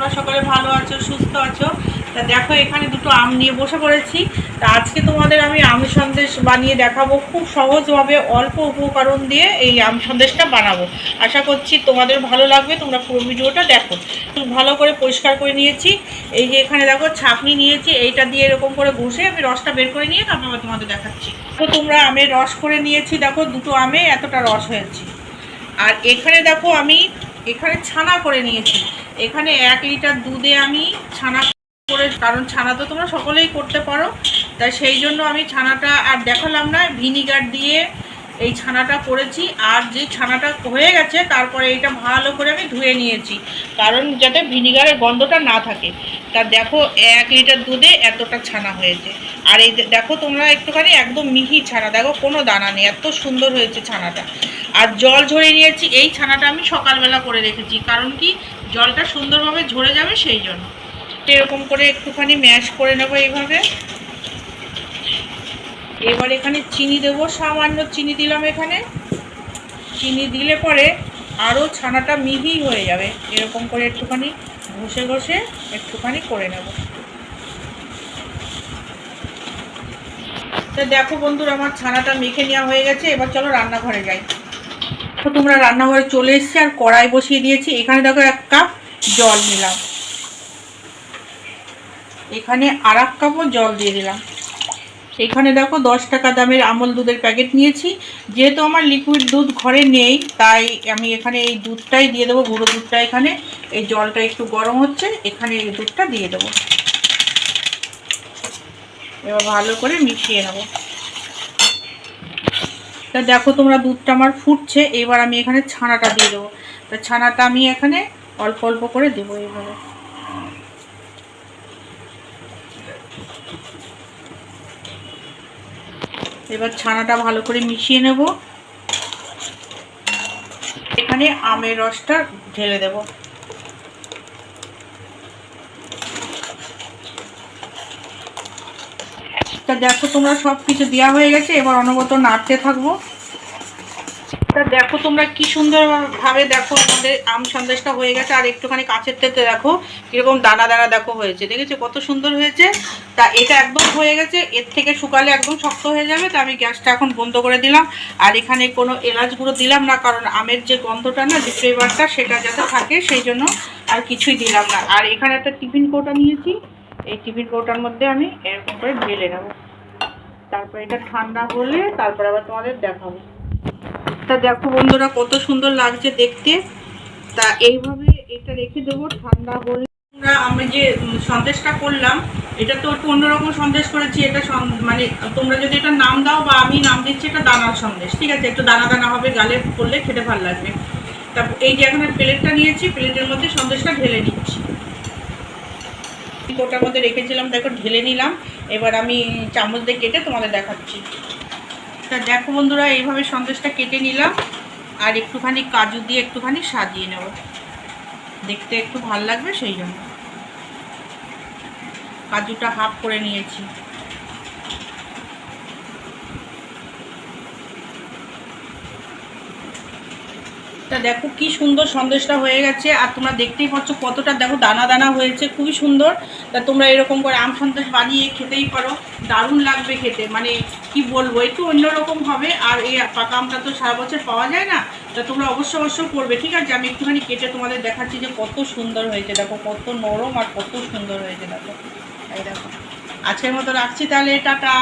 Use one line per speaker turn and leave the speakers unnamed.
তোমরা সকলে ভালো আছো, সুস্থ আছো? তা দেখো, এখানে দুটো আম নিয়ে বসে পড়েছি। তা আজকে তোমাদের আমি আম সন্দেশ বানিয়ে দেখাবো খুব সহজভাবে, অল্প উপকরণ দিয়ে এই আম সন্দেশটা বানাবো। আশা করছি তোমাদের ভালো লাগবে, তোমরা পুরো ভিডিওটা দেখো। ভালো করে পরিষ্কার করে নিয়েছি। এই যে এখানে দেখো, ছাঁকনি নিয়েছি, এইটা দিয়ে এরকম করে ঘষে আমি রসটা বের করে নিয়ে তারপর তোমাদের দেখাচ্ছি। তো তোমরা আমের রস করে নিয়েছি, দেখো, দুটো আমে এতটা রস হয়েছে। আর এখানে দেখো আমি, এখানে ছানা করে নিয়েছি। এখানে এক লিটার দুধে আমি ছানা করে, কারণ ছানা তো তোমরা সকলেই করতে পারো। তাই সেই জন্য আমি ছানাটা আর দেখালাম না, ভিনিগার দিয়ে এই ছানাটা করেছি। আর যে ছানাটা হয়ে গেছে, তারপরে এটা ভালো করে আমি ধুয়ে নিয়েছি, কারণ যাতে ভিনিগারের গন্ধটা না থাকে। তা দেখো, এক লিটার দুধে এতটা ছানা হয়েছে। আর এই দেখো তোমরা একটুখানি একদম মিহি ছানা, দেখো কোনো দানা নেই, এত সুন্দর হয়েছে ছানাটা। আর জল ঝরে নিয়েছি, এই ছানাটা আমি সকালবেলা করে রেখেছি, কারণ কি জলটা সুন্দরভাবে ঝরে যাবে সেই জন্য। এরকম করে একটুখানি ম্যাশ করে নেব এইভাবে। এবার এখানে চিনি দেবো, সামান্য চিনি দিলাম এখানে। চিনি দিলে পরে আরও ছানাটা মিহি হয়ে যাবে। এরকম করে একটুখানি ঘষে ঘষে একটুখানি করে নেব। তো দেখো বন্ধুরা, আমার ছানাটা মেখে নেওয়া হয়ে গেছে। এবার চলো রান্নাঘরে যাই। তো তোমরা রান্নাঘরে চলে এসেছি আর কড়াই বসিয়ে দিয়েছি। এখানে দেখো এক কাপ জল নিলাম। এখানে আর এক কাপও জল দিয়ে দিলাম। এখানে দেখো দশ টাকা দামের আমল দুধের প্যাকেট নিয়েছি। যেহেতু আমার লিকুইড দুধ ঘরে নেই, তাই আমি এখানে এই দুধটাই দিয়ে দেবো, গুঁড়ো দুধটা এখানে। এই জলটা একটু গরম হচ্ছে, এখানে এই দুধটা দিয়ে দেবো। এবার ভালো করে মিশিয়ে নেব। তা দেখো তোমরা দুধটা আমার ফুটছে, এবার আমি এখানে ছানাটা দিয়ে দেবো। তা ছানাটা আমি এখানে অল্প অল্প করে দেবো এইভাবে। এবার ছানাটা ভালো করে মিশিয়ে নেব। এখানে আমের রসটা ঢেলে দেব। তা দেখো তোমরা সব কিছু দেওয়া হয়ে গেছে, এবার অনবত নাড়তে থাকব। তা দেখো তোমরা কি সুন্দরভাবে দেখো আমাদের আম সন্দেশটা হয়ে গেছে, আর একটুখানি কাছের থেকে দেখো কীরকম দানা দানা দেখো হয়েছে। দেখেছ কত সুন্দর হয়েছে? তা এটা একদম হয়ে গেছে, এর থেকে শুকালে একদম শক্ত হয়ে যাবে, তা আমি গ্যাসটা এখন বন্ধ করে দিলাম। আর এখানে কোনো এলাচ গুঁড়ো দিলাম না, কারণ আমের যে গন্ধটা না, যে ফ্লেভারটা সেটা যাতে থাকে, সেই জন্য আর কিছুই দিলাম না। আর এখানে একটা টিফিন কোটা নিয়েছি। এই টিফিন কৌটার মধ্যে আমি এরকম করে ঢেলে নেব। তারপর এটা ঠান্ডা হলে তারপর আবার তোমাদের দেখাবো। তা দেখো বন্ধুরা কত সুন্দর লাগছে দেখতে। তা এইভাবে এটা রেখে দেবো, ঠান্ডা হলে। আমি যে সন্দেশটা করলাম, এটা তো একটু অন্যরকম সন্দেশ করেছি, এটা মানে তোমরা যদি এটা নাম দাও বা আমি নাম দিচ্ছি, এটা দানার সন্দেশ, ঠিক আছে? একটু দানা দানা হবে, গালে করলে খেতে ভালো লাগবে। তারপর এই যে এখন প্লেটটা নিয়েছি, প্লেটের মধ্যে সন্দেশটা ঢেলে নিচ্ছি। কোটার মধ্যে রেখেছিলাম, দেখো ঢেলে নিলাম। এবার আমি চামচ দিয়ে কেটে তোমাদের দেখাচ্ছি। তা দেখো বন্ধুরা, এইভাবে সন্দেশটা কেটে নিলাম, আর একটুখানি কাজু দিয়ে একটুখানি সাজিয়ে নেব। দেখতে একটু ভালো লাগবে, সেই জন্য। কাজুটা হাফ করে নিয়েছি। তা দেখো কি সুন্দর সন্দেশটা হয়ে গেছে, আর তোমরা দেখতেই পাচ্ছ কতটা দেখো দানা দানা হয়েছে, খুবই সুন্দর। তা তোমরা এরকম করে আম সন্দেশ বানিয়ে খেতেই পারো, দারুণ লাগবে খেতে মানে কি বলব, একটু অন্যরকম হবে, আর এই পাকা আমটা তো সারা বছর পাওয়া যায় না, তা তোমরা অবশ্য অবশ্য করবে, ঠিক আছে? আমি একটুখানি কেটে তোমাদের দেখাচ্ছি যে কত সুন্দর হয়েছে, দেখো কত নরম আর কত সুন্দর হয়েছে, দেখো। এই দেখো। আজকের মতো রাখছি তাহলে, টাটা।